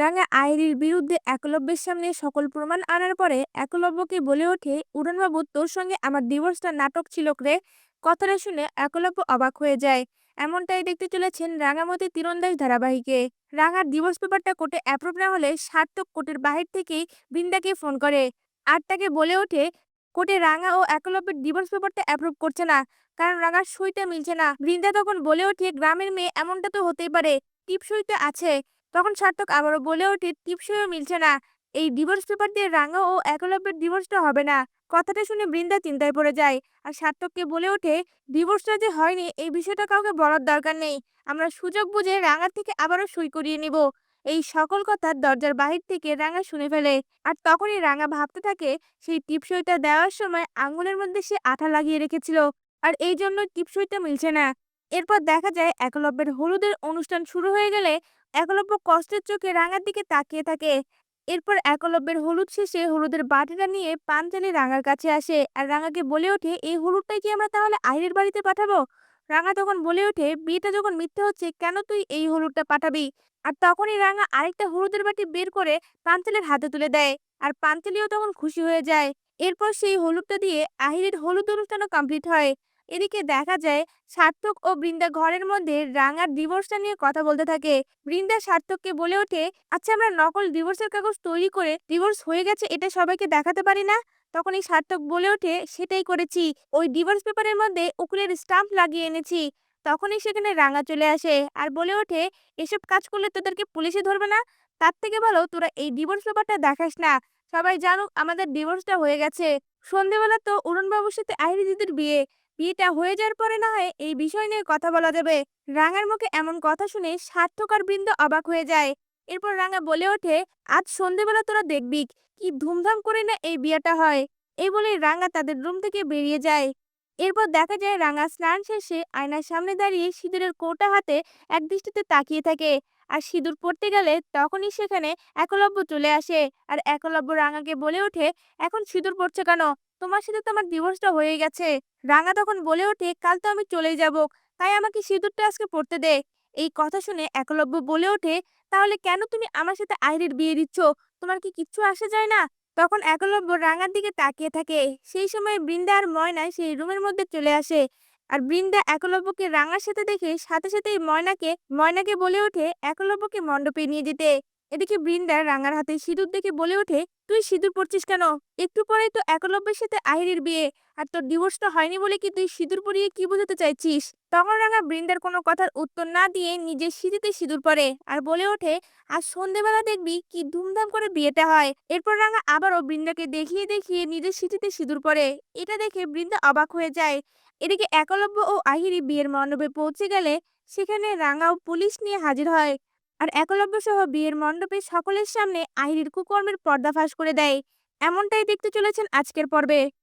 রাঙা আইরির বিরুদ্ধে একলব্যের সামনে সকল প্রমাণ আনার পরে একলব্যকে বলে ওঠে, উড়ানবাবু, তোর সঙ্গে আমার ডিভোর্সটা নাটক ছিল রে। কথাটা শুনে একলব্য অবাক হয়ে যায়। এমনটাই দেখতে চলেছেন রাঙামতি তীরন্দাজ ধারাবাহিকে। রাঙার ডিভোর্স পেপারটা কোর্টে অ্যাপ্রুভ না হলে সার্থক কোর্টের বাহির থেকেই বৃন্দাকে ফোন করে আর তাকে বলে ওঠে, কোর্টে রাঙা ও একলব্যের ডিভোর্স পেপারটা অ্যাপ্রুভ করছে না, কারণ রাঙার সইটা মিলছে না। বৃন্দা তখন বলে ওঠে, গ্রামের মেয়ে এমনটা তো হতেই পারে, টিপসই তো আছে। তখন সার্থক আবারও বলে ওঠে, টিপসইও মিলছে না। এই ডিভোর্স পেপার দিয়ে রাঙা ও একলব্যের ডিভোর্সটা হবে না। কথাটা শুনে বৃন্দা চিন্তায় পড়ে যায় আর সার্থককে বলে ওঠে ডিভোর্সটা যে হয়নি, এই বিষয়টা কাউকে বলার দরকার নেই। আমরা সুযোগ বুঝে রাঙার থেকে আবারও সই করিয়ে নিব। এই সকল কথা দরজার বাহির থেকে রাঙা শুনে ফেলে। আর তখনই রাঙা ভাবতে থাকে, সেই টিপসইটা দেওয়ার সময় আঙুলের মধ্যে সে আঠা লাগিয়ে রেখেছিল। আর এই জন্য টিপসইটা মিলছে না। এরপর দেখা যায়, একলব্যের হলুদের অনুষ্ঠান শুরু হয়ে গেলে একলব্য কষ্টের চোখে রাঙার দিকে তাকিয়ে থাকে। এরপর একলব্যের হলুদ শেষে হলুদের বাটিটা নিয়ে পাঞ্চালি রাঙার কাছে আসে আর রাঙাকে বলে ওঠে, এই হলুদটাই কি আমরা তাহলে আইরের বাড়িতে পাঠাবো? রাঙা তখন বলে ওঠে, বিয়েটা যখন মিথ্যে হচ্ছে, কেন তুই এই হলুদটা পাঠাবি? আর তখনই রাঙা আরেকটা হলুদের বাটি বের করে পাঞ্চালের হাতে তুলে দেয় আর পাঞ্চালিও তখন খুশি হয়ে যায়। এরপর সেই হলুদটা দিয়ে আহিরের হলুদ অনুষ্ঠানও কমপ্লিট হয়। এদিকে দেখা যায়, সার্থক ও বৃন্দা ঘরের মধ্যে রাঙার ডিভোর্সটা নিয়ে কথা বলতে থাকে। বৃন্দা সার্থককে বলে ওঠে আচ্ছা আমরা নকল ডিভোর্সের কাগজ তৈরি করে ডিভোর্স হয়ে গেছে, এটা সবাইকে দেখাতে পারি না? তখন এই সার্থক বলে ওঠে, সেটাই করেছি। ওই ডিভোর্স পেপারের মধ্যে উকুলের স্টাম্প লাগিয়ে এনেছি। তখনই সেখানে রাঙা চলে আসে আর বলে ওঠে, এসব কাজ করলে তোদেরকে পুলিশে ধরবে না? তার থেকে ভালো তোরা এই ডিভোর্স পেপারটা দেখাস না। সবাই জানুক আমাদের ডিভোর্সটা হয়ে গেছে। সন্ধেবেলা তো উড়নবাবুর সাথে আইরি দিদির বিয়ে। বিয়েটা হয়ে যাওয়ার পরে না হয় এই বিষয় নিয়ে কথা বলা যাবে। রাঙার মুখে এমন কথা শুনে সার্থকার বৃন্দ অবাক হয়ে যায়। এরপর রাঙা বলে ওঠে, আজ সন্ধেবেলা তোরা দেখবি কি ধুমধাম করে না এই বিয়েটা হয়? এই বলে রাঙা তাদের রুম থেকে বেরিয়ে যায়। এরপর দেখা যায় রাঙা স্নান শেষে আয়নার সামনে দাঁড়িয়ে সিঁদুরের কোটা হাতে এক দৃষ্টিতে তাকিয়ে থাকে। আর সিঁদুর পড়তে গেলে তখনই সেখানে একলব্য চলে আসে। আর একলব্য রাঙাকে বলে ওঠে, এখন সিঁদুর পড়ছে কেন? তোমার সাথে তো আমার ডিভোর্সটা হয়ে গেছে। রাঙা তখন বলে ওঠে, কাল তো আমি চলেই যাব। তাই আমাকে সিঁদুরটা আজকে পড়তে দে। এই কথা শুনে একলব্য বলে ওঠে, তাহলে কেন তুমি আমার সাথে আইরির বিয়ে দিচ্ছ? তোমার কি কিচ্ছু আসে যায় না? তখন একলব্য রাঙার দিকে তাকিয়ে থাকে। সেই সময় বৃন্দা আর ময়না সেই রুমের মধ্যে চলে আসে। আর বৃন্দা একলব্যকে রাঙার সাথে দেখে সাথে সাথেই ময়নাকে ময়নাকে বলে ওঠে একলব্যকে মণ্ডপে নিয়ে যেতে। এদিকে বৃন্দা রাঙার হাতে সিঁদুর দেখে বলে ওঠে, তুই সিঁদুর পরছিস কেন? একটু পরেই তো একলব্যের সাথে আহিরির বিয়ে। আর তোর ডিভোর্সটা হয়নি বলে কি তুই সিঁদুর পরিয়ে কি বোঝাতে চাইছিস? তখন রাঙা বৃন্দার কোনো কথার উত্তর না দিয়ে নিজের সিঁথিতে সিঁদুর পরে আর বলে ওঠে আর সন্ধেবেলা দেখবি কি ধুমধাম করে বিয়েটা হয়। এরপর রাঙা আবারও বৃন্দাকে দেখিয়ে দেখিয়ে নিজের সিঁথিতে সিঁদুর পরে। এটা দেখে বৃন্দা অবাক হয়ে যায়। এদিকে একলব্য ও আহিরি বিয়ের মণ্ডপে পৌঁছে গেলে সেখানে রাঙাও পুলিশ নিয়ে হাজির হয়। আর একলব্য সহ বিয়ের মণ্ডপে সকলের সামনে আহিরির কুকর্মের পর্দাফাশ করে দেয়। এমনটাই দেখতে চলেছেন আজকের পর্বে।